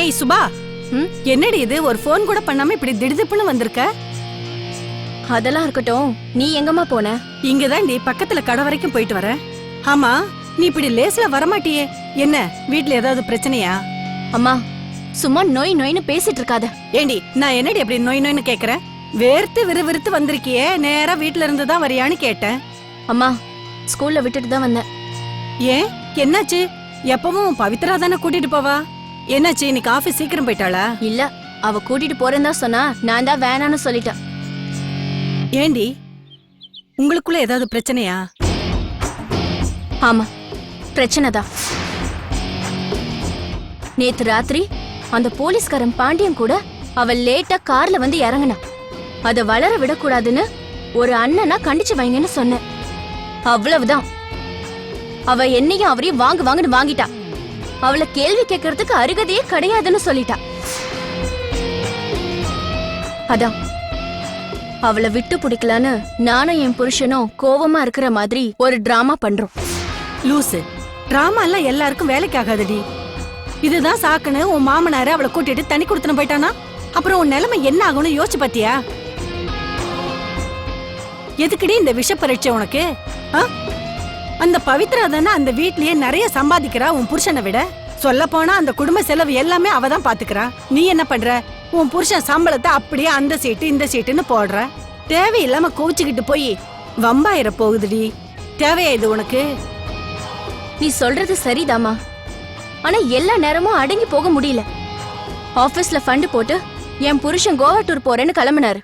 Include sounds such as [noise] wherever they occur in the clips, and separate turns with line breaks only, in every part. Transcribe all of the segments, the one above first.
ஏய் சுபா.
ம்?
என்னடி இது? ஒரு ஃபோன் கூட பண்ணாம இப்படி திடுதிப்புன்னு வந்திருக்க?
அதெல்லாம் இருக்கட்டும். நீ எங்கம்மா போன?
இங்கதான்டி பக்கத்துல கடை வரைக்கும் போயிட்டு வரேன் ஆமா நீ இப்படி லேஸ்ல வரமாட்டியே. என்ன வீட்ல ஏதாவது பிரச்சனையா?
அம்மா சும்மா நொய் நொய்னு பேசிட்டு இருக்காத.
ஏண்டி நான் என்னடி அப்படி நொய் நொய்னு கேக்குறேன்? வேர்த்து விறுவிறுத்து வந்திருக்கியே. நேரா வீட்ல இருந்து தான் வரியான்னு கேட்டேன்.
அம்மா ஸ்கூல்ல விட்டுட்டு தான் வந்தேன்.
ஏன்? என்னாச்சு? எப்பவும் பவித்ரா தானே கூட்டிட்டு போவா? என்னாச்சு? இன்னைக்கு ஆபீஸ் சீக்கிரம் போயிட்டாளா?
இல்ல அவ கூட்டிட்டு போறேன்னு தான் சொன்னா நான் தான் வேணான்னு சொல்லிட்டேன்
ஏண்டி? உங்களுக்குள்ள ஏதாவது பிரச்சனையா?
ஆமா பிரச்சனை தான். நேத்து ராத்திரி அந்த போலீஸ்காரன் பாண்டியன் கூட அவ லேட்டா கார்ல வந்து இறங்குனா. அத வளர விடக்கூடாதுன்னு ஒரு அண்ணனா கண்டிச்சு வைங்கன்னு சொன்னேன். அவ்வளவுதான். அவ என்னையும் அவரையும் வாங்கு வாங்குன்னு வாங்கிட்டா. அவளை கேள்வி கேட்கறதுக்கு அருகதையே கிடையாதுன்னு சொல்லிட்டா. அதான் அவளை விட்டு பிடிக்கலான்னு நானும் என் புருஷனும் கோவமா இருக்கிற மாதிரி ஒரு டிராமா பண்றோம்.
லூசு டிராமா எல்லாம் எல்லாருக்கும் வேலைக்கு ஆகாதடி. இதுதான் சாக்குன்னு உன் மாமனாரு அவளை கூட்டிட்டு தனி கொடுத்துன்னு போயிட்டானா? அப்புறம் உன் நிலைமை என்ன ஆகும்னு யோசிச்சு பாத்தியா? எதுக்குடி இந்த விஷ பரீட்சை உனக்கு? ஆ? அந்த பவித்ரா தானே அந்த வீட்லயே நிறைய சம்பாதிக்கிறா உன் புருஷனை விட? சொல்ல போனா அந்த குடும்ப செலவு எல்லாமே அவ தான் பாத்துக்கிறா. நீ என்ன பண்ற? உன் புருஷன் சம்பளத்தை அப்படியே அந்த சீட்டு இந்த சீட்டுன்னு போடுற. தேவையில்லாம கோச்சுக்கிட்டு போய் வம்பாயிர போகுதுடி. தேவையா இது உனக்கு?
நீ சொல்றது சரிதாம்மா. ஆனா எல்லா நேரமும் அடங்கி போக முடியல. ஆபீஸ்ல ஃபண்ட் போட்டு என் புருஷன் கோவா டூர் போறேன்னு கிளம்பினாரு.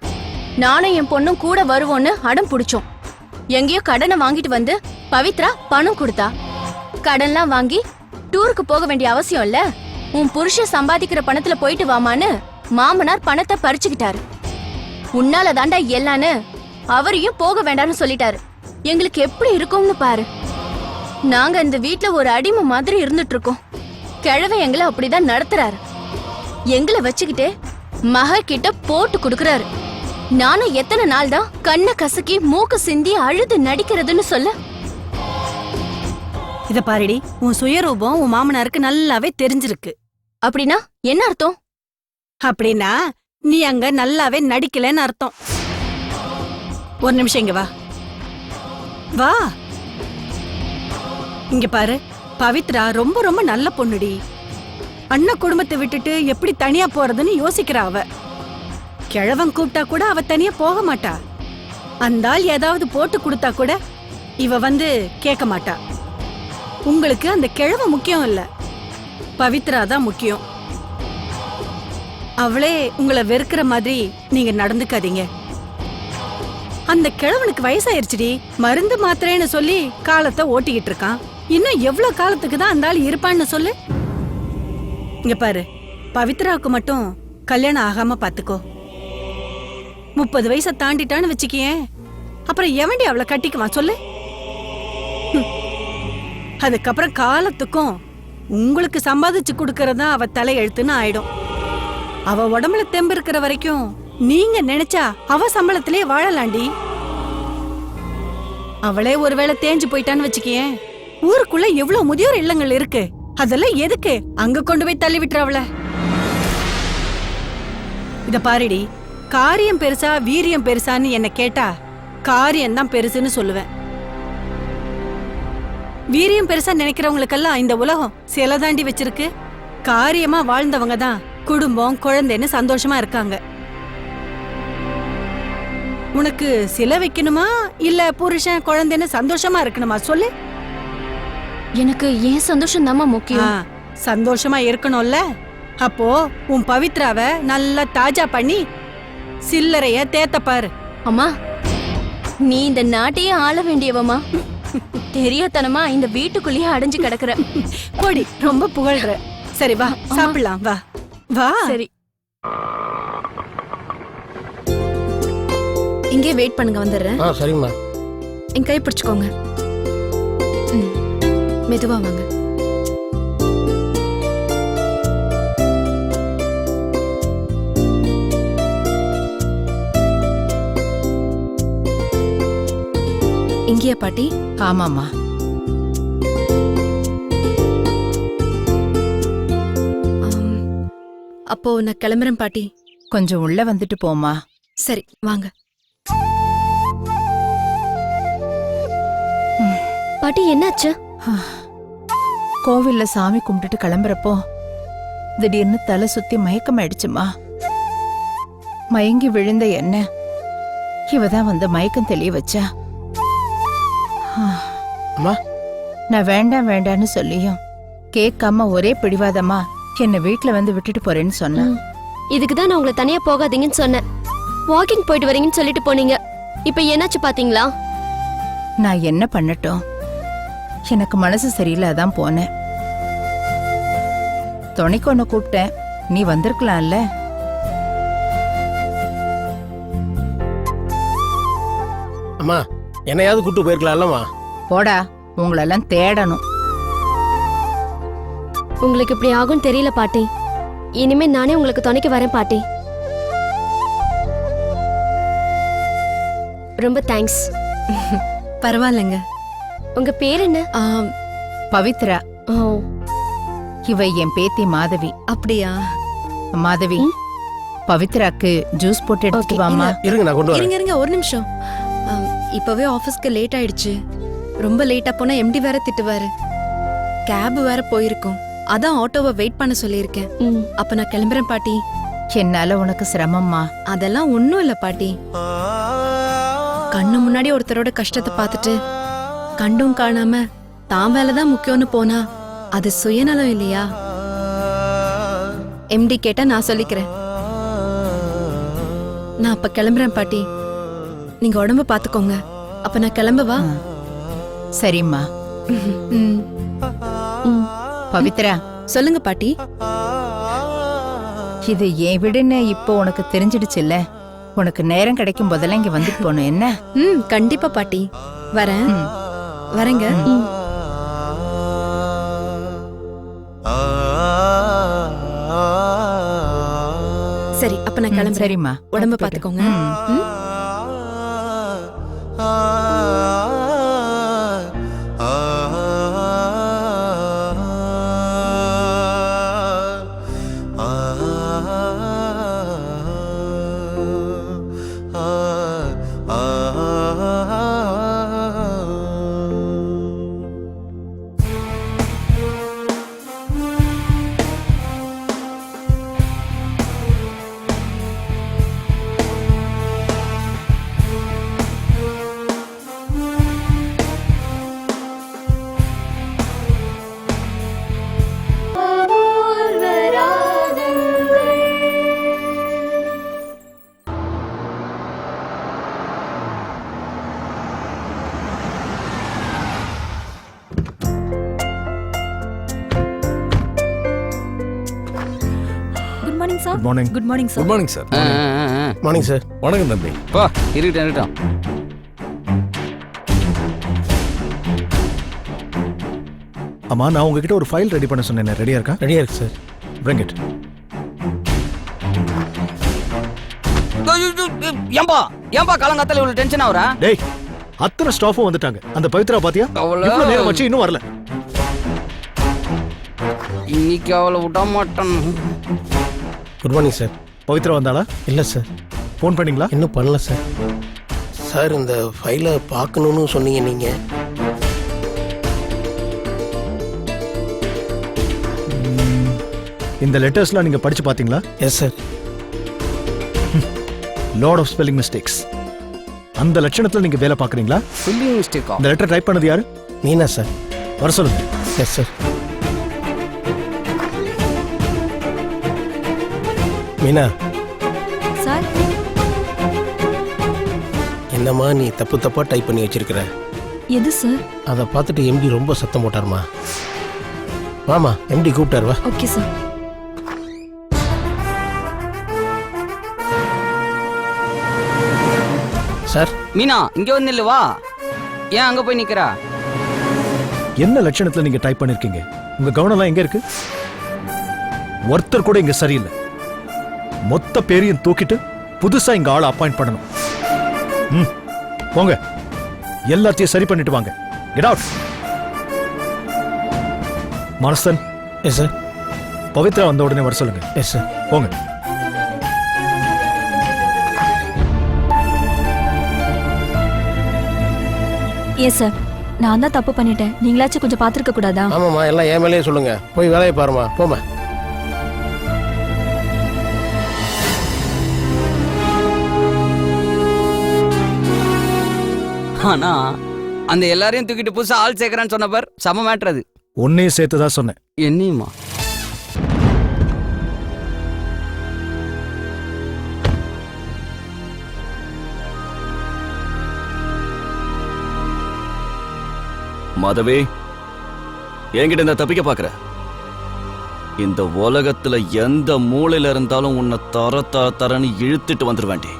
நானும் என் பொண்ணும் கூட வருவோன்னு அடம் பிடிச்சோம். எங்கேயோ கடனை வாங்கிட்டு வந்து பவித்ரா பணம் கொடுத்தா. கடன்லாம் வாங்கி டூருக்கு போக வேண்டிய அவசியம் இல்ல. உன் புருஷன் சம்பாதிக்கிற பணத்துல போயிட்டு வாமான்னு மாமனார் பணத்தை பறிச்சுக்கிட்டாரு. உன்னால தாண்டா எல்லான்னு அவரையும் போக வேண்டாம்னு சொல்லிட்டாரு. எங்களுக்கு எப்படி இருக்கும்னு பாரு. நாங்க இந்த வீட்ல ஒரு அடிமை மாதிரி இருந்துட்டு இருக்கோம் கிழவை எங்களை அப்படிதான் நடத்துறாரு. எங்களை வச்சுக்கிட்டு மக கிட்ட போட்டு கொடுக்கறாரு. நானும் எத்தனை நாள் தான் கண்ணை கசக்கி மூக்கு சிந்தி அழுது நடிக்கிறதுன்னு சொல்ல
இத பாருடி உன் சுயரூபம் உன் மாமனாருக்கு நல்லாவே தெரிஞ்சிருக்கு.
அப்படின்னா என்ன அர்த்தம்?
அப்படின்னா நீ அங்க நல்லாவே நடிக்கலன்னு அர்த்தம். ஒரு நிமிஷம் இங்க வா. வா. இங்க பாரு பவித்ரா ரொம்ப ரொம்ப நல்ல பொண்ணுடி. அண்ணன் குடும்பத்தை விட்டுட்டு எப்படி தனியா போறதுன்னு யோசிக்கிறா அவ. கிழவன் கூப்பிட்டா கூட அவ தனியா போக மாட்டா. அந்த ஆள் ஏதாவது போட்டு கொடுத்தா கூட இவ வந்து கேட்க மாட்டா. உங்களுக்கு அந்த கிழவ முக்கியம் இல்ல. பவித்ரா தான் முக்கியம். அவளே உங்களை வெறுக்கிற மாதிரி நீங்க நடந்துக்காதீங்க. அந்த கிழவனுக்கு வயசாயிருச்சுடி. மருந்து மாத்திரைன்னு சொல்லி காலத்தை ஓட்டிக்கிட்டு இருக்கான். இன்னும் எவ்வளவு காலத்துக்கு தான் அந்த ஆள் இருப்பான்னு சொல்லு. இங்க பாரு. பவித்ராவுக்கு மட்டும் கல்யாணம் ஆகாம பாத்துக்கோ. முப்பது வயசை தாண்டிட்டான்னு வச்சுக்கியேன். அப்புறம் எவண்டி அவளை கட்டிக்குவான்? சொல்லு. அதுக்கப்புறம் காலத்துக்கும் உங்களுக்கு சம்பாதிச்சு கொடுக்கறதா அவ தலையெழுத்துன்னு ஆயிடும். அவ உடம்புல தெம்பு இருக்கிற வரைக்கும் நீங்க நினைச்சா அவ சம்பளத்திலே வாழலாண்டி. அவளே ஒருவேளை தேஞ்சு போயிட்டான்னு வச்சுக்கியேன் ஊருக்குள்ள எவ்வளவு முதியோர் இல்லங்கள் இருக்கு? அதெல்லாம் எதுக்கு அங்க கொண்டு போய் தள்ளி விட்டுற அவள இத பாருடி காரியம் பெருசா வீரியம் பெருசான்னு என்ன கேட்டா காரியம் தான் பெருசுன்னு சொல்லுவேன். வீரியம் பெருசா நினைக்கிறவங்களுக்கெல்லாம் இந்த உலகம் சில தாண்டி வச்சிருக்கு. காரியமா வாழ்ந்தவங்க தான் குடும்பம் குழந்தைன்னு சந்தோஷமா இருக்காங்க. உனக்கு சிலை வைக்கணுமா? இல்ல புருஷன் குழந்தைன்னு சந்தோஷமா இருக்கணுமா? சொல்லு.
எனக்கு ஏன் சந்தோஷம் தாம்மா
ஆ,
முக்கியம்
சந்தோஷமா இருக்கணும்ல. அப்போ உன் பவித்ராவ நல்லா தாஜா பண்ணி சில்லறைய தேத்த பாரு.
அம்மா நீ இந்த நாட்டையே ஆள வேண்டியவமா தெரியாதனமா இந்த வீட்டுக்குள்ளேயே அடைஞ்சு கிடக்குற.
போடி ரொம்ப புகழ்ற. சரி வா சாப்பிடலாம் வா. வா.
சரி.
இங்கே வெயிட் பண்ணுங்க வந்துடுறேன்.
ஆ சரிம்மா.
என் கை பிடிச்சுக்கோங்க. மெதுவா வாங்க. இங்கேயா பாட்டி?
ஆமாம்மா.
ஆம், அப்போ நான் கிளம்புறேன் பாட்டி.
கொஞ்சம் உள்ள வந்துட்டு போமா
சரி வாங்க.
பாட்டி என்னாச்சு?
கோவில்ல சாமி கும்பிட்டுட்டு கிளம்புறப்போ திடீர்னு தலை சுத்தி மயக்கம் ஆயிடுச்சுமா மயங்கி விழுந்த என்ன? இவ தான் வந்து மயக்கம் தெளிய வச்சா.
அம்மா?
நான் வேண்டாம் வேண்டான்னு சொல்லியும் கேட்காம ஒரே பிடிவாதமா என்னை வீட்ல வந்து விட்டுட்டு போறேன்னு சொன்னா
இதுக்கு தான் நான் உங்களை தனியா போகாதீங்கன்னு சொன்னேன். வாக்கிங் போயிட்டு வரீங்கன்னு சொல்லிட்டு போனீங்க. இப்போ என்னாச்சு பாத்தீங்களா?
நான் என்ன பண்ணட்டும்? எனக்கு மனசு சரியில்லை அதான் போனேன். துணைக்கு ஒன்று கூப்பிட்டேன். நீ வந்திருக்கலாம்ல?
அம்மா என்னையாவது கூட்டு போயிருக்கலாம்லம்மா.
போடா உங்களெல்லாம் தேடணும்.
உங்களுக்கு இப்படி ஆகும்னு தெரியல பாட்டி. இனிமே நானே உங்களுக்கு துணைக்கு வரேன் பாட்டி. ரொம்ப தேங்க்ஸ்
பரவாயில்லைங்க.
உங்க பேர் என்ன?
ஆம்,
பவித்ரா.
ஓ.
இவ என் பேத்தி மாதவி.
அப்படியா?
மாதவி பவித்ராக்கு ஜூஸ் போட்டு எடுத்துட்டு வாமா
இருங்க நான் கொண்டு வரேன்.
இருங்க இருங்க ஒரு நிமிஷம். இப்பவே ஆபீஸ்க்கு லேட் ஆயிடுச்சு. ரொம்ப லேட்டா போனா எம்டி வேற திட்டுவாரு. கேப் வேற போயிருக்கும். அதான் ஆட்டோவை வெயிட் பண்ண சொல்லியிருக்கேன். அப்ப நான் கிளம்புறேன் பாட்டி.
என்னால உனக்கு சிரமம்மா.
அதெல்லாம் ஒண்ணும் இல்ல பாட்டி. கண்ணு முன்னாடி ஒருத்தரோட கஷ்டத்தை பார்த்துட்டு கண்டும் காணாம தான் வேலைதான் முக்கியம்னு போனா அது சுயநலம் இல்லையா? எம்டி கேட்டா நான் சொல்லிக்கிறேன். நான் அப்ப கிளம்புறேன் பாட்டி. நீங்க உடம்ப பாத்துக்கோங்க. அப்ப நான் கிளம்பவா
சரிம்மா. பவித்ரா.
சொல்லுங்க பாட்டி.
இது என் விடுன்னு இப்போ உனக்கு தெரிஞ்சிடுச்சுல்ல? உனக்கு நேரம் கிடைக்கும் போதெல்லாம் இங்க வந்துட்டு போகணும் என்ன?
ம் கண்டிப்பா பாட்டி. வரேன். வரேங்க. சரி அப்ப நான் கிளம்புறேன்.
சரிம்மா.
உடம்ப. பாத்துக்கோங்க.
Good morning
good morning
sir
good morning sir.
Morning sir
வணக்கம் தம்பி.
பா இருக்கட்டும் இருக்கட்டும்
அம்மா நான் உங்ககிட்ட ஒரு ஃபைல் ரெடி பண்ண சொன்னேன். ரெடியா இருக்கா?
ரெடியா இருக்கு சார்
bring it.
ஐயோ, ஐயோ, ஐயோ, ஏம்பா ஏம்பா காலங்காத்தால இவ்வளவு டென்ஷன் ஆகுறா
டேய் அத்தனை ஸ்டாஃபும் வந்துட்டாங்க. அந்த பவித்ரா பாத்தியா?
அவ்வளவு-
இவ்வளவு நேரம் ஆச்சு இன்னும் வரல.
இன்னைக்கு அவளை விட மாட்டான்.
குட் மார்னிங் சார்
பவித்ரா வந்தாளா?
இல்லை சார்
ஃபோன் பண்ணீங்களா?
இன்னும் பண்ணல சார் சார் இந்த ஃபைலை பார்க்கணுன்னு சொன்னீங்க நீங்கள்
இந்த லெட்டர்ஸ்லாம் நீங்க படிச்சு பாத்தீங்களா
yes sir
lord of spelling mistakes அந்த லட்சணத்துல நீங்க வேலை பாக்குறீங்களா
ஸ்பெல்லிங் மிஸ்டேக்கா
இந்த லெட்டர் டைப் பண்ணது யாரு?
மீனா சார்
வர சொல்லுங்க.
Yes sir Meena.
சார்.
என்னம்மா நீ தப்பு தப்பாக டைப் பண்ணி வச்சிருக்கிற?
எது சார்?
அதை பார்த்துட்டு எம்டி ரொம்ப சத்தம் போட்டாருமா. வாமா எம்டி கூப்பிட்டாரு வா.
Okay sir.
சார்
மீனா இங்க வந்து நில்லு வா. ஏன் அங்க போய் நிக்கிறா?
என்ன லட்சணத்துல நீங்க டைப் பண்ணிருக்கீங்க? உங்க கவனம்லாம் எங்க இருக்கு? ஒருத்தர் கூட இங்க சரியில்லை. மொத்த பேரையும் தூக்கிட்டு புதுசா இங்க ஆளை அப்பாயிண்ட் பண்ணணும். ம் போங்க. எல்லாத்தையும் சரி பண்ணிட்டு வாங்க. கெட் அவுட் மனசன்.
எஸ் சார்
பவித்ரா வந்த உடனே வர சொல்லுங்க.
எஸ் சார்
போங்க.
ஏன் சார் நான் தான் தப்பு பண்ணிட்டேன். நீங்களாச்சும் கொஞ்சம் பார்த்துருக்க கூடாதா?
ஆமாம்மா எல்லாம் என் மேலேயே சொல்லுங்க. போய் வேலையை பாருமா போமா
ஆனா அந்த எல்லாரையும் தூக்கிட்டு புதுசா ஆள் சேர்க்கறான்னு சொன்ன பார் செம மேட்ரு அது.
உன்னையும் சேர்த்து தான் சொன்னேன்.
என்னையுமா?
மாதவி என்கிட்ட இந்த தப்பிக்க பாக்குற. இந்த உலகத்துல எந்த மூலையில இருந்தாலும் உன்னை தர தர தரன்னு இழுத்துட்டு வந்துருவேண்டி.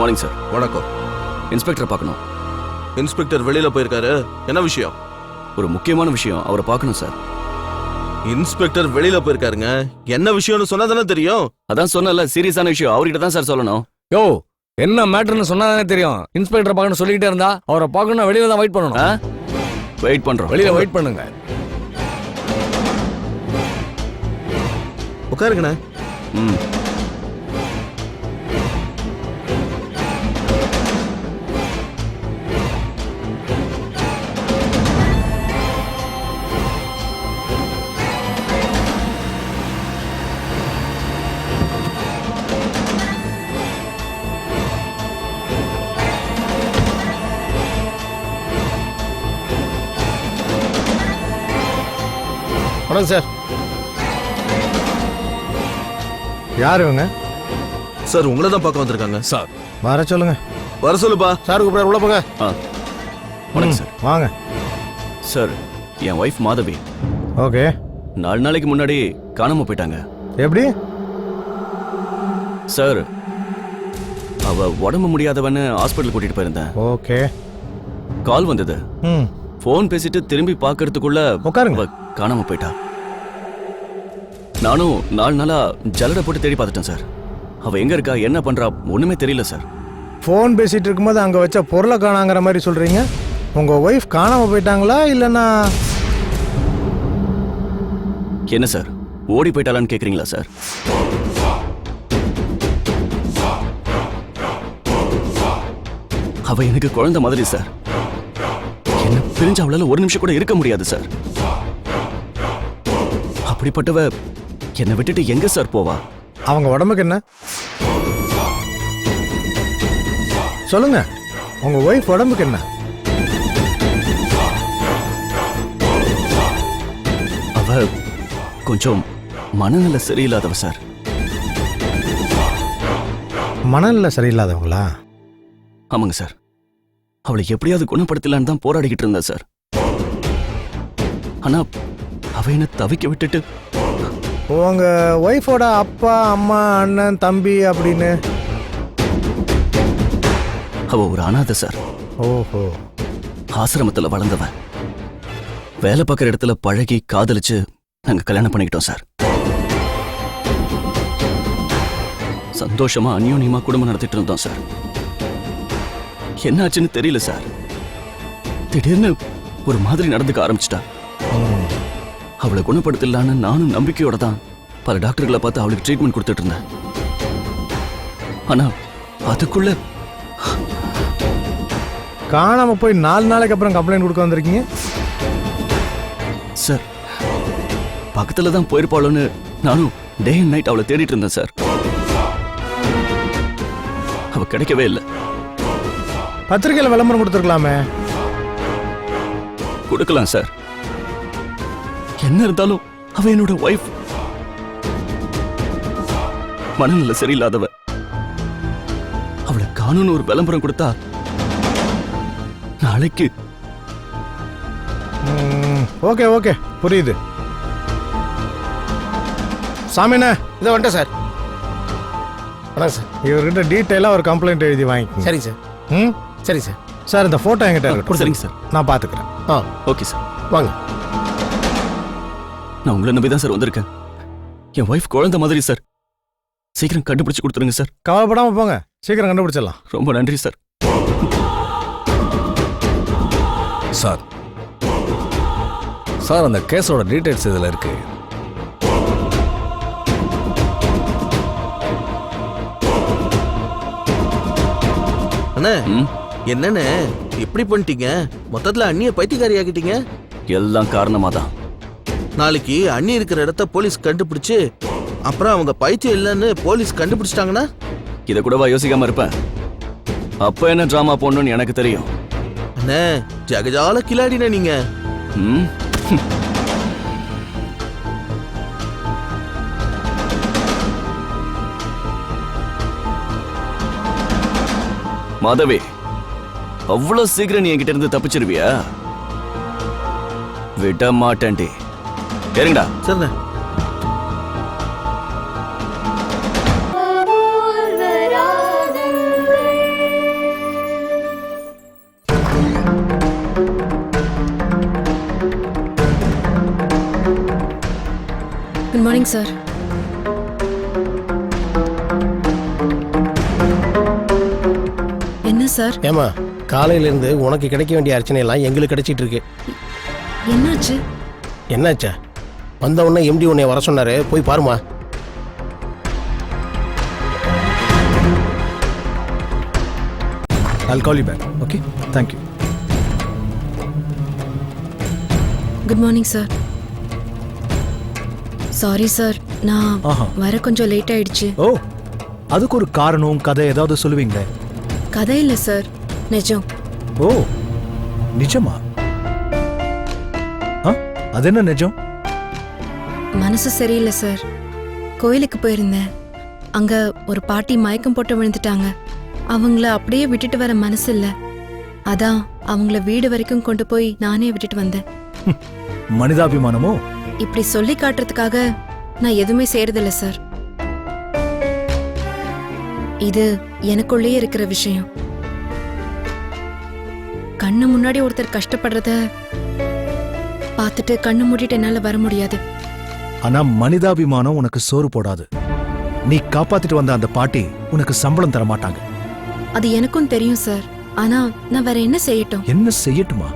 மார்னிங் சார்
வணக்கம்.
இன்ஸ்பெக்டர் பார்க்கணும்.
இன்ஸ்பெக்டர் வெளியில போயிருக்காரு. என்ன விஷயம்?
ஒரு முக்கியமான விஷயம். அவரை பார்க்கணும் சார்
இன்ஸ்பெக்டர் வெளியில போயிருக்காருங்க. என்ன விஷயம்னு சொன்னா தானே தெரியும்?
அதான் சொன்னல சீரியஸான விஷயம். அவர்கிட்ட தான் சார் சொல்லணும்.
யோ என்ன மேட்டர்னு சொன்னாதானே தெரியும். இன்ஸ்பெக்டர் பார்க்கணும் சொல்லிக்கிட்டே இருந்தா அவரை பார்க்கணும் வெளியில தான் வெயிட் பண்ணணும்.
வெயிட் பண்றோம்.
வெளியில வெயிட் பண்ணுங்க.
உட்காருங்கண்ணே.
ம்.
வணக்கம் சார்.
யார் இவங்க?
சார் உங்களை தான் பார்க்க வந்திருக்காங்க.
சார்.
வர சொல்லுங்க.
வர சொல்லுப்பா.
சார் கூப்பிடாரு உள்ள போங்க.
ஆ. வணக்கம் சார்.
வாங்க.
சார் என் ஒய்ஃப் மாதவி.
ஓகே.
நாலு நாளைக்கு முன்னாடி காணாம போயிட்டாங்க.
எப்படி?
சார் அவ உடம்பு முடியாதவன்னு ஹாஸ்பிட்டல் கூட்டிட்டு போயிருந்தேன்.
ஓகே.
கால் வந்தது.
ம்.
ஃபோன் பேசிட்டு திரும்பி பார்க்கறதுக்குள்ள
உட்காருங்க.
அவ காணாம போயிட்டா. நானும் நாலு நாளா ஜல்லடை போட்டு தேடி பார்த்துட்டேன் சார். அவ எங்க இருக்கா என்ன பண்றா ஒண்ணுமே தெரியல சார்.
ஃபோன் பேசிட்டு இருக்கும்போது அங்கே வச்ச பொருளை காணாங்கிற மாதிரி சொல்றீங்க. உங்க ஒய்ஃப் காணாம போயிட்டாங்களா இல்லைன்னா?
என்ன சார்? ஓடி போயிட்டாளான்னு கேக்குறீங்களா சார்? அவ எனக்கு குழந்தை மாதிரி சார். என்ன பிரிஞ்சு அவளால ஒரு நிமிஷம் கூட இருக்க முடியாது சார். அப்படிப்பட்டவ என்னை விட்டுட்டு எங்க சார் போவா?
அவங்க உடம்புக்கு என்ன? சொல்லுங்க. உங்க ஒய்ஃப் உடம்புக்கு என்ன?
அவ கொஞ்சம் மனநல சரியில்லாதவ சார்.
மணல்ல சரியில்லாதவங்களா?
ஆமாங்க சார். அவளை எப்படியாவது குணப்படுத்தலான்னு தான் போராடிக்கிட்டு இருந்தேன் சார். ஆனா அவ என்ன தவிக்க விட்டுட்டு
உங்க ஒய்ஃபோட அப்பா அம்மா அண்ணன் தம்பி அப்படின்னு?
அவ ஒரு அனாதை சார்
ஓஹோ.
ஆசிரமத்துல வளர்ந்தவ. வேலை பார்க்குற இடத்துல பழகி காதலிச்சு நாங்க கல்யாணம் பண்ணிக்கிட்டோம் சார் சந்தோஷமா அந்யோன்யமா குடும்பம் நடத்திட்டு இருந்தோம் சார் என்னாச்சுன்னு தெரியல சார் திடீர்னு ஒரு மாதிரி நடந்துக்க ஆரம்பிச்சிட்டா. அவளை குணப்படுத்தலான்னு நானும் நம்பிக்கையோட தான் பல டாக்டர்களை பார்த்து அவளுக்கு ட்ரீட்மெண்ட் கொடுத்துட்டு இருந்தேன் ஆனா அதுக்குள்ள
காணாம போய் நாலு நாளைக்கு அப்புறம் கம்ப்ளைண்ட் கொடுக்க வந்திருக்கீங்க?
சார் பக்கத்துல தான் போயிருப்பாளோன்னு நானும் டே அண்ட் நைட் அவளை தேடிட்டு இருந்தேன் சார் அவ கிடைக்கவே இல்லை.
பத்திரிக்கையில விளம்பரம் கொடுத்துருக்கலாமே.
கொடுக்கலாம் சார் என்ன இருந்தாலும் அவ என்னோட ஒய்ஃப் மனநிலை சரியில்லாதவ. அவளை காணும்னு ஒரு விளம்பரம் கொடுத்தா நாளைக்கு
ஓகே ஓகே புரியுது. சாமிண்ணே
இதை வந்துட்டேன் சார். வணக்கம் சார்.
இவர்கிட்ட டீட்டெயிலாக ஒரு கம்ப்ளைண்ட் எழுதி வாங்கிக்கோங்க.
சரிங்க சார்.
ம்?
சரிங்க சார்.
சார் இந்த ஃபோட்டோ என்கிட்ட இருக்கட்டும்.
சரிங்க சார்.
நான் பார்த்துக்கிறேன்.
ஆ.
Okay sir.
வாங்க.
நான் உங்களை நம்பி தான் சார் வந்திருக்கேன். என் ஒய்ஃப் குழந்தை மாதிரி சார் சீக்கிரம் கண்டுபிடிச்சு கொடுத்துருங்க சார்
கவலைப்படாம போங்க. சீக்கிரம் கண்டுபிடிச்சிடலாம்.
ரொம்ப நன்றி சார்
சார் சார் அந்த கேஸோட டீடைல்ஸ் இதுல இருக்கு.
அண்ணே என்னண்ணே? எப்படி பண்ணிட்டீங்க? மொத்தத்துல அண்ணிய பைத்தியக்காரி ஆக்கிட்டீங்க
எல்லாம் காரணமா தான்
நாளைக்கு அண்ணி இருக்கிற இடத்த போலீஸ் கண்டுபிடிச்சு அப்புறம் அவங்க பைத்தியம் இல்லைன்னு போலீஸ் கண்டுபிடிச்சிட்டாங்கன்னா?
இதை கூடவா யோசிக்காம இருப்பேன் அப்ப என்ன டிராமா போடணும்னு எனக்கு தெரியும்.
அண்ணே ஜகஜால கிளாடினே நீங்க.
ம். மாதவி அவ்வளவு சீக்கிரம் நீ என்கிட்ட இருந்து தப்பிச்சிருவியா? விட மாட்டேன்டி. சரிங்கடா
சரிண்ணே
குட் மார்னிங் சார் என்ன சார்
ஏமா காலையிலேருந்து உனக்கு கிடைக்க வேண்டிய அர்ச்சனை எல்லாம் எங்களுக்கு கிடைச்சிட்டு இருக்கு.
என்னாச்சு?
என்னாச்சா? வந்த உடனே எம்டி உன்னை வர சொன்னாரு. போய் பாருமா
I'll call you back. Okay? Thank you.
Good morning sir sorry sir நான்
ஆஹா.
வர கொஞ்சம் லேட் ஆயிடுச்சு
ஓ அதுக்கு ஒரு காரணம் கதை ஏதாவது சொல்லுவீங்களே
கதை இல்லை சார் நிஜம்
ஓ நிஜமா ஆ அது என்ன நிஜம்
மனசு சரியில்லை சார் கோயிலுக்கு போயிருந்தேன். அங்க ஒரு பாட்டி மயக்கம் போட்டு விழுந்துட்டாங்க. அவங்கள அப்படியே விட்டுட்டு வர மனசு இல்ல. அதான் அவங்கள வீடு வரைக்கும் கொண்டு போய் நானே விட்டுட்டு வந்தேன். [laughs]
மனிதாபிமானமோ?
இப்படி சொல்லி காட்டுறதுக்காக நான் எதுவுமே செய்யறதில்ல சார் இது எனக்குள்ளேயே இருக்கிற விஷயம். கண்ணு முன்னாடி ஒருத்தர் கஷ்டப்படுறத பார்த்துட்டு கண்ணு மூடிட்டு என்னால வர முடியாது.
ஆனா மனிதாபிமானம் உனக்கு சோறு போடாது. நீ காப்பாத்திட்டு வந்த அந்த பாட்டி உனக்கு சம்பளம் தர மாட்டாங்க
அது எனக்கும் தெரியும் சார். ஆனா நான் வேற என்ன செய்யட்டும்?
என்ன செய்யட்டுமா?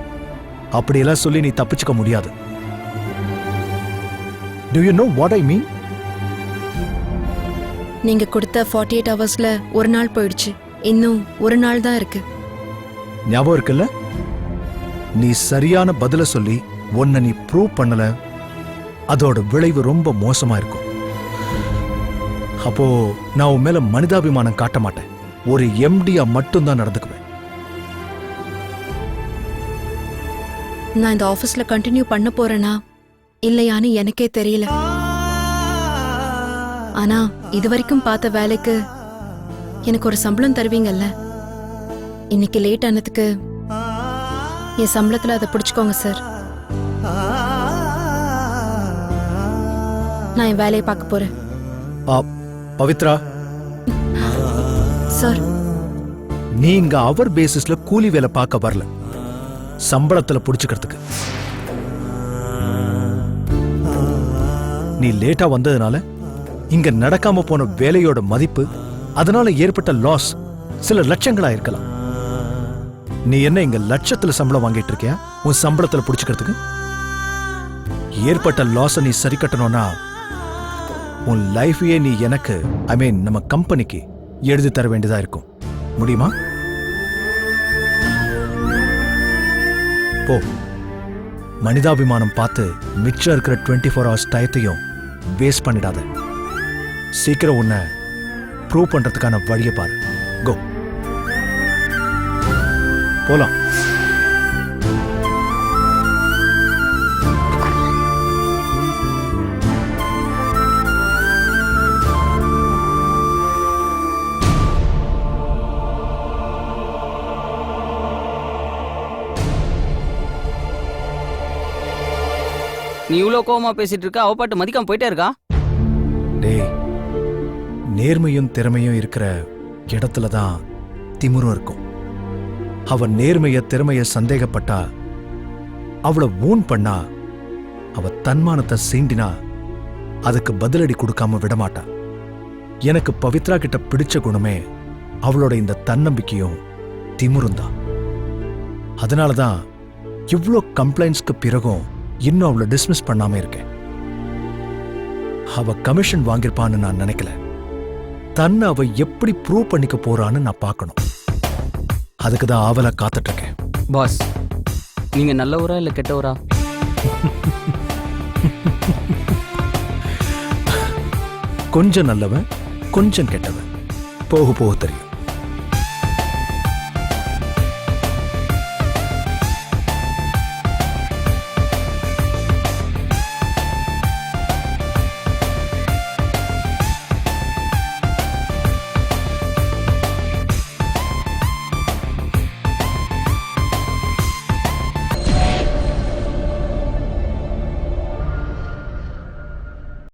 அப்படியெல்லாம் சொல்லி நீ தப்பிச்சுக்க முடியாது. Do you know what I mean
நீங்க கொடுத்த ஃபார்ட்டி எயிட் ஹவர்ஸ்ல ஒரு நாள் போயிடுச்சு. இன்னும் ஒரு நாள் தான் இருக்கு.
ஞாபகம் இருக்குல்ல? நீ சரியான பதில சொல்லி உன்னை நீ ப்ரூவ் பண்ணல. அதோட விளைவு ரொம்ப மோசமா இருக்கும். அப்போ நான் உன் மேல மனிதாபிமானம் காட்ட மாட்டேன். ஒரு எம்டியா மட்டும்தான் நடந்துக்குவேன்.
நான் இந்த ஆபீஸ்ல கண்டினியூ பண்ண போறேனா? இல்லையான்னு எனக்கே தெரியல. ஆனா இது வரைக்கும் பார்த்த வேலைக்கு எனக்கு ஒரு சம்பளம் தருவீங்கல்ல? இன்னைக்கு லேட் ஆனதுக்கு என் சம்பளத்துல அதை பிடிச்சுக்கோங்க சார் நான் என் வேலையை பார்க்க போறேன்.
ஆ, பவித்ரா.
சார்.
நீ இங்க அவர் பேசிஸ்ல கூலி வேலை பார்க்க வரல. சம்பளத்துல புடிச்சுக்கிறதுக்கு. நீ லேட்டா வந்ததுனால இங்க நடக்காம போன வேலையோட மதிப்பு அதனால ஏற்பட்ட லாஸ் சில லட்சங்களா இருக்கலாம். நீ என்ன இங்க லட்சத்துல சம்பளம் வாங்கிட்டு இருக்கியா? உன் சம்பளத்துல புடிச்சுக்கிறதுக்கு? ஏற்பட்ட லாஸ நீ சரி கட்டணும்னா உன் லைஃபையே நீ எனக்கு ஐ மீன் நம்ம கம்பெனிக்கு எழுதி தர வேண்டியதா இருக்கும். முடியுமா? போ. மனிதாபிமானம் பார்த்து மிச்சம் இருக்கிற டுவெண்ட்டி ஃபோர் ஹவர்ஸ் டயத்தையும் வேஸ்ட் பண்ணிடாத. சீக்கிரம் உன்னை ப்ரூவ் பண்ணுறதுக்கான வழியை பாரு. கோ போலாம்.
நீ இவ்வளோ கோவமா பேசிட்டு இருக்க அவ பாட்டு மதிக்காம போயிட்டே இருக்கா?
டேய் நேர்மையும் திறமையும் இருக்கிற இடத்துல தான் திமிரும் இருக்கும். அவ நேர்மைய திறமைய சந்தேகப்பட்டா அவளை ஊன் பண்ணா அவ தன்மானத்தை சீண்டினா அதுக்கு பதிலடி கொடுக்காம விடமாட்டா. எனக்கு பவித்ரா கிட்ட பிடிச்ச குணமே அவளோட இந்த தன்னம்பிக்கையும் திமிரும் தான் அதனாலதான் இவ்ளோ கம்ப்ளைண்ட்ஸ்க்கு பிறகும் இன்னும் அவளை டிஸ்மிஸ் பண்ணாம இருக்கேன். அவ கமிஷன் வாங்கியிருப்பான்னு நான் நினைக்கல. தன்னை அவ எப்படி ப்ரூவ் பண்ணிக்க போறான்னு நான் பார்க்கணும். அதுக்கு தான் ஆவலா காத்துட்டு இருக்கேன்
பாஸ் நீங்க நல்லவரா இல்ல கெட்டவரா?
கொஞ்சம் நல்லவன் கொஞ்சம் கெட்டவன். போக போக தெரியும்.